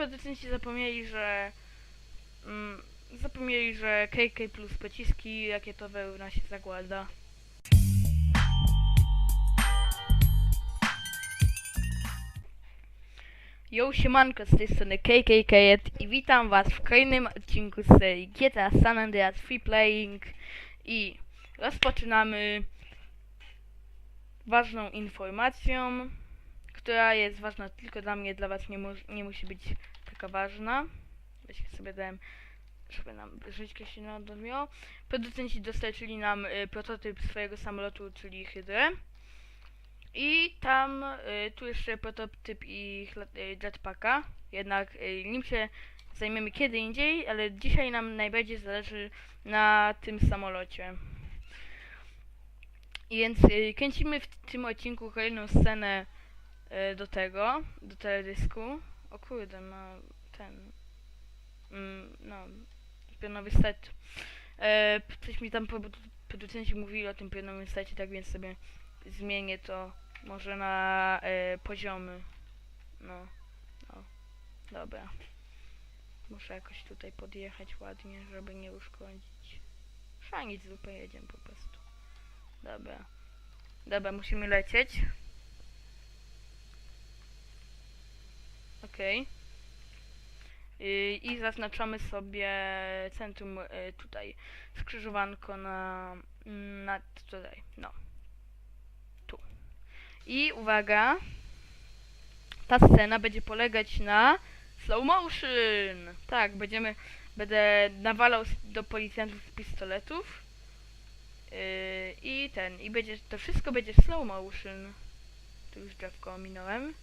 producenci zapomnieli, że mm, zapomnieli, że KK plus pociski rakietowe nas się zakłada. Yo, siemanko, z tej strony KKK i witam was w kolejnym odcinku z serii GTA San Andreas Free Playing i rozpoczynamy ważną informacją, która jest ważna tylko dla mnie, dla was nie, mu nie musi być taka ważna. Weźmy sobie dałem, żeby nam żyćkę się nie. Producenci dostarczyli nam y, prototyp swojego samolotu, czyli Hydrę. I tam, y, tu jeszcze prototyp ich y, jetpacka, jednak y, nim się zajmiemy kiedy indziej, ale dzisiaj nam najbardziej zależy na tym samolocie. Więc y, kręcimy w tym odcinku kolejną scenę do tego, do teledysku. O kurde, ma ten, mm, no, pionowy set. E, coś mi tam produ- producenci mówili o tym pionowym secie, tak więc sobie zmienię to może na e, poziomy. No, no, dobra. Muszę jakoś tutaj podjechać ładnie, żeby nie uszkodzić. Szanic zupełnie jedziemy po prostu. Dobra. Dobra, musimy lecieć. Y, I zaznaczamy sobie centrum y, tutaj. Skrzyżowanko na, na tutaj. No. Tu. I uwaga. Ta scena będzie polegać na slow motion. Tak, będziemy będę nawalał do policjantów z pistoletów. Yy, I ten, i będzie, to wszystko będzie slow motion. Tu już drzewko ominąłem.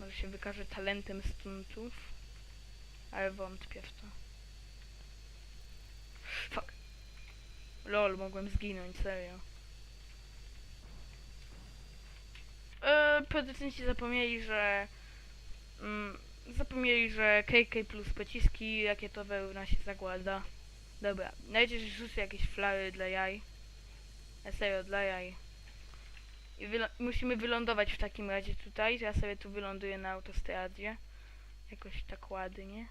Może się wykaże talentem stuntów. Ale wątpię w to. Fuck. Lol, mogłem zginąć, serio. Yy, producenci zapomnieli, że... Mm, zapomnieli, że KK plus pociski rakietowe u nas się zakłada. Dobra, najpierw rzucę jakieś flary dla jaj. Ja serio, dla jaj. I wylo- musimy wylądować w takim razie tutaj. Ja sobie tu wyląduję na autostradzie. Jakoś tak ładnie.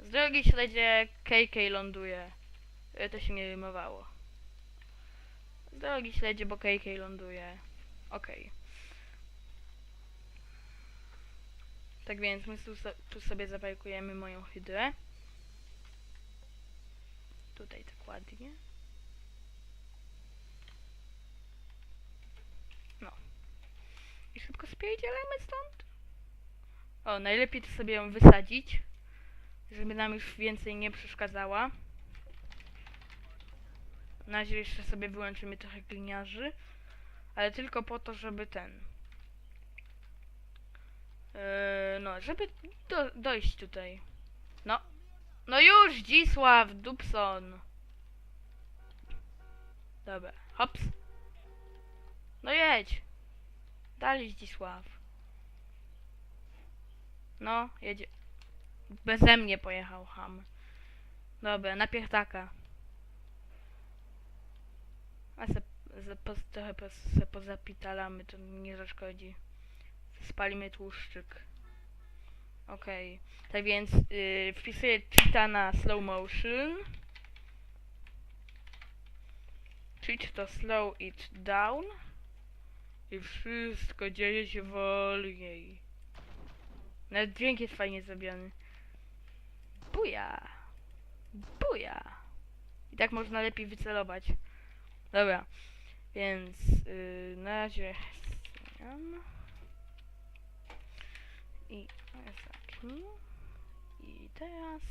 Z drogi śledzie KK ląduje. E, To się nie rymowało. Z drogi śledzie, bo KK ląduje. Okej. Tak więc my tu, tu sobie zaparkujemy moją hydrę. Tutaj tak ładnie. No. I szybko spierdzielamy stąd. O, najlepiej to sobie ją wysadzić, żeby nam już więcej nie przeszkadzała. Na razie jeszcze sobie wyłączymy trochę gliniarzy, ale tylko po to, żeby ten... Yy, no, żeby do, dojść tutaj. No. No już, Dzisław Dubson. Dobra, hops. No jedź. Dalej, Zdzisław. No, jedzie. Beze mnie pojechał ham. Dobra, na pierdaka. A se, se, po, trochę po, se pozapitalamy, to nie zaszkodzi. Spalimy tłuszczyk. Okej. Tak więc yy, wpisuję cheata na slow motion. Cheat to slow it down. I wszystko dzieje się wolniej. Nawet dźwięk jest fajnie zrobiony. Buja! Buja! I tak można lepiej wycelować. Dobra. Więc yy, na razie zmieniam. I zamknij. I teraz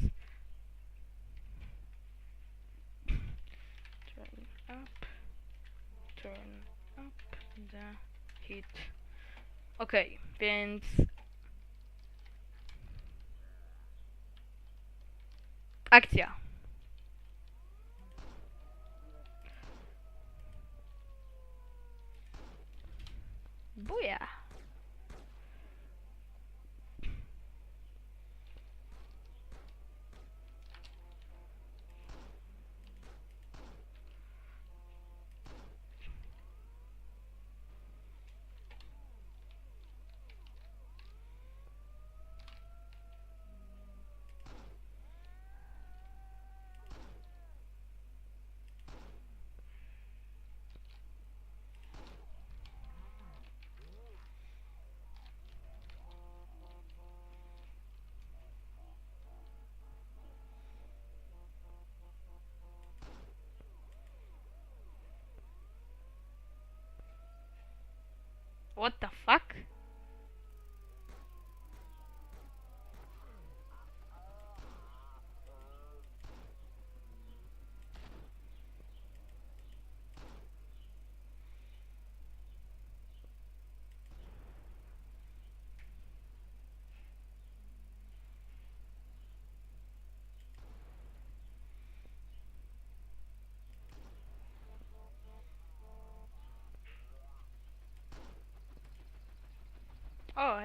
turn up, turn up the hit. Okej, więc akcja. What the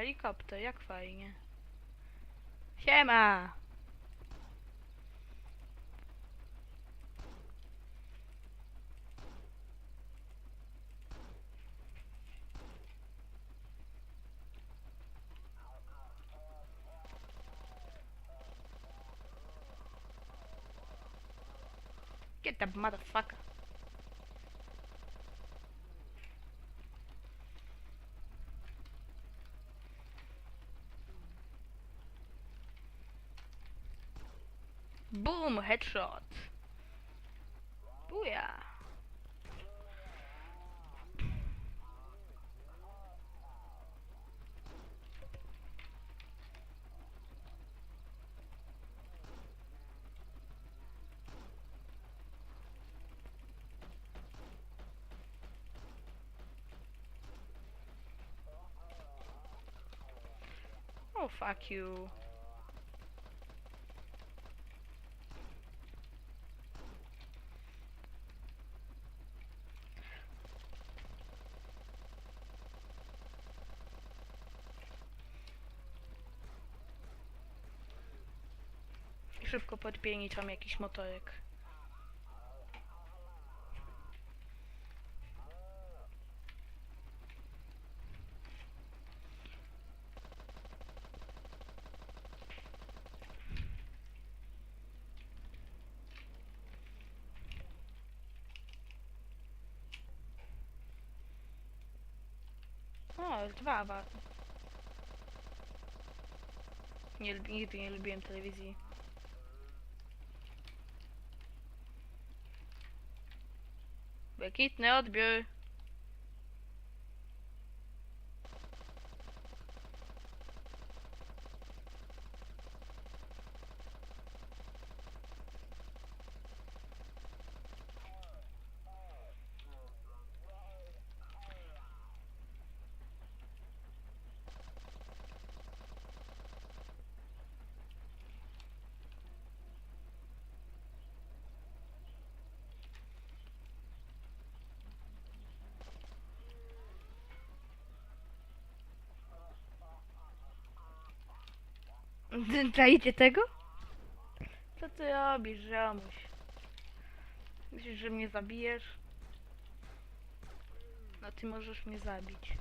O, helikopter, jak fajnie. Siema! Get the motherfucker. Boom, headshot. Booyah. Oh, fuck you. Szybko podpierniczam jakiś motorek. Dwa wa. Nie, nigdy nie lubiłem telewizji. Błękitny odbiór. Czajcie tego? Co ty robisz, żamuś? Myślisz, że mnie zabijesz? No ty możesz mnie zabić.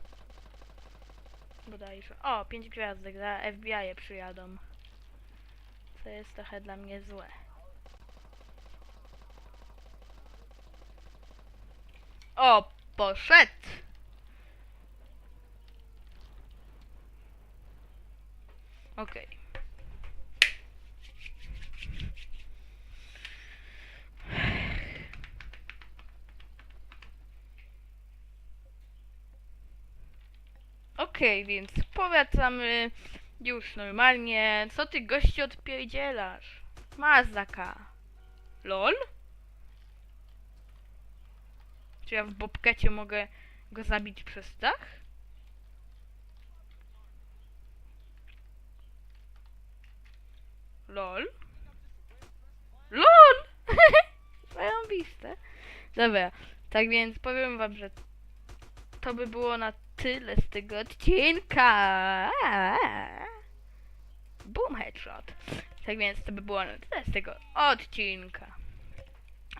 Bodajże. O, pięć gwiazdek, za FBI -e przyjadą. Co jest trochę dla mnie złe. O, poszedł! Okej. Okej, więc powracamy już normalnie. Co ty gości odpierdzielasz? Mazaka. LOL? Czy ja w bobkecie mogę go zabić przez dach? LOL? LOL! Zarąbiste. Dobra, tak więc powiem wam, że to by było na tyle z tego odcinka. Boom headshot. Tak więc to by było na tyle z tego odcinka.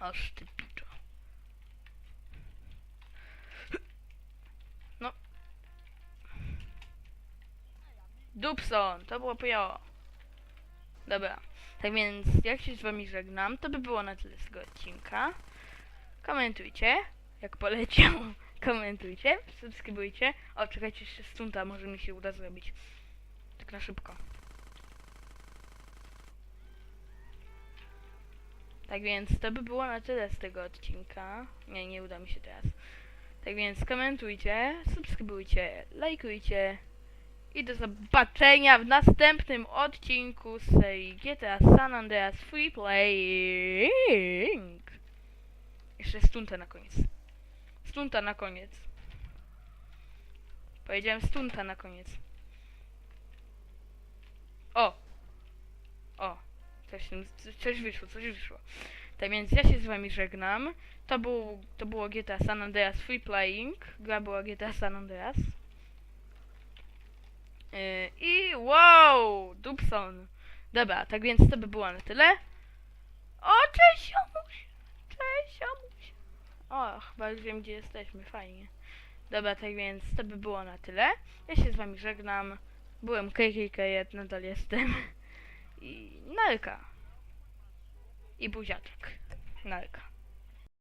Oż. No. Dubson, to było pio. Dobra. Tak więc jak się z wami żegnam, to by było na tyle z tego odcinka. Komentujcie, jak poleciał. Komentujcie, subskrybujcie. O, czekajcie jeszcze stunta, może mi się uda zrobić. Tak na szybko. Tak więc to by było na tyle z tego odcinka. Nie, nie uda mi się teraz. Tak więc komentujcie, subskrybujcie, lajkujcie i do zobaczenia w następnym odcinku z serii GTA San Andreas Free Playing. Jeszcze stunta na koniec. Stunta na koniec. Powiedziałem stunta na koniec. O! O! Coś, coś wyszło, coś wyszło. Tak więc ja się z wami żegnam. To, był, to było GTA San Andreas Free Playing. Gra była GTA San Andreas. Yy, I wow! Dubson. Dobra, tak więc to by było na tyle. O, cześć Siomuś! Cześć Siomuś! O, chyba już wiem gdzie jesteśmy, fajnie. Dobra, tak więc to by było na tyle. Ja się z wami żegnam. Byłem KKK, nadal jestem. I narka. I buziaczek. Narka.